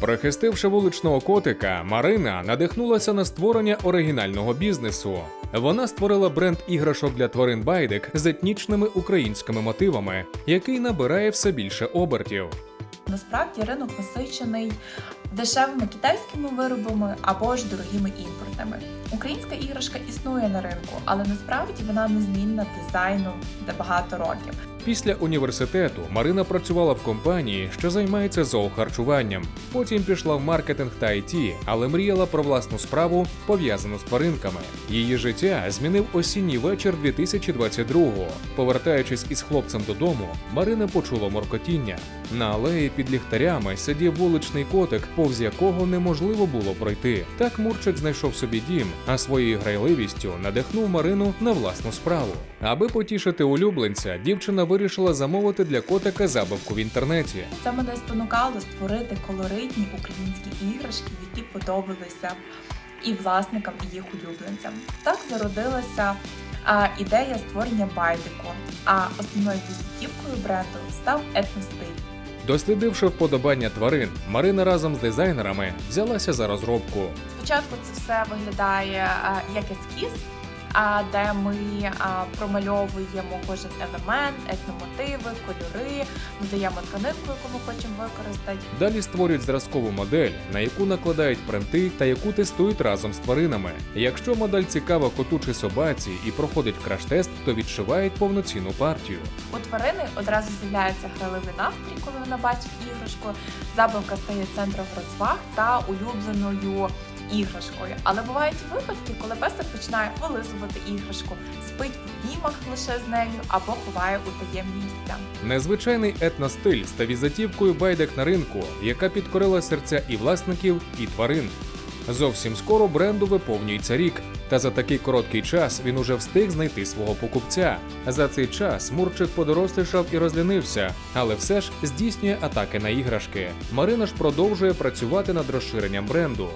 Прихистивши вуличного котика, Марина надихнулася на створення оригінального бізнесу. Вона створила бренд іграшок для тварин байдик з етнічними українськими мотивами, який набирає все більше обертів. Насправді ринок насичений дешевими китайськими виробами або ж дорогими імпортними. Українська іграшка існує на ринку, але насправді вона незмінна дизайну багато років. Після університету Марина працювала в компанії, що займається зоохарчуванням. Потім пішла в маркетинг та IT, але мріяла про власну справу, пов'язану з тваринками. Її життя змінив осінній вечір 2022-го. Повертаючись із хлопцем додому, Марина почула моркотіння. На алеї під ліхтарями сидів вуличний котик, повз якого неможливо було пройти. Так Мурчик знайшов собі дім, а своєю грайливістю надихнув Марину на власну справу. Аби потішити улюбленця, дівчина вирішила замовити для котика забавку в інтернеті. Це мене спонукало створити колоритні українські іграшки, які подобалися і власникам, і їх улюбленцям. Так зародилася а, ідея створення байдику. А основною візитівкою бренду став етностиль. Дослідивши вподобання тварин, Марина разом з дизайнерами взялася за розробку. Спочатку це все виглядає а, як ескіз, де ми промальовуємо кожен елемент, етномотиви, кольори, додаємо тканинку, яку ми хочемо використати. Далі створюють зразкову модель, на яку накладають принти та яку тестують разом з тваринами. Якщо модель цікава коту чи собаці і проходить краш-тест, то відшивають повноцінну партію. У тварини одразу з'являється граливий настрій, коли вона бачить іграшку. Забавка стає центром розваг та улюбленою іграшкою. Але бувають випадки, коли песик починає вилизувати іграшку, спить в обіймах лише з нею або ховає у таємні місця. Незвичайний етностиль став візитівкою байдик на ринку, яка підкорила серця і власників, і тварин. Зовсім скоро бренду виповнюється рік, та за такий короткий час він уже встиг знайти свого покупця. За цей час Мурчик подорослішав і розлінився, але все ж здійснює атаки на іграшки. Марина ж продовжує працювати над розширенням бренду.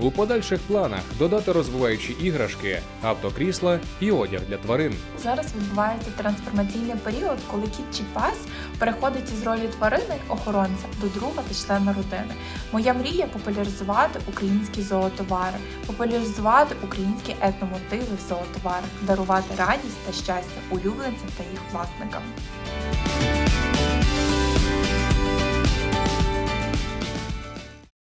У подальших планах додати розвиваючі іграшки, автокрісла і одяг для тварин. Зараз відбувається трансформаційний період, коли кіт чи пес переходить із ролі тварини охоронця до друга та члена родини. Моя мрія популяризувати українські зоотовари, популяризувати українські етномотиви в зоотоварах, дарувати радість та щастя улюбленцям та їх власникам.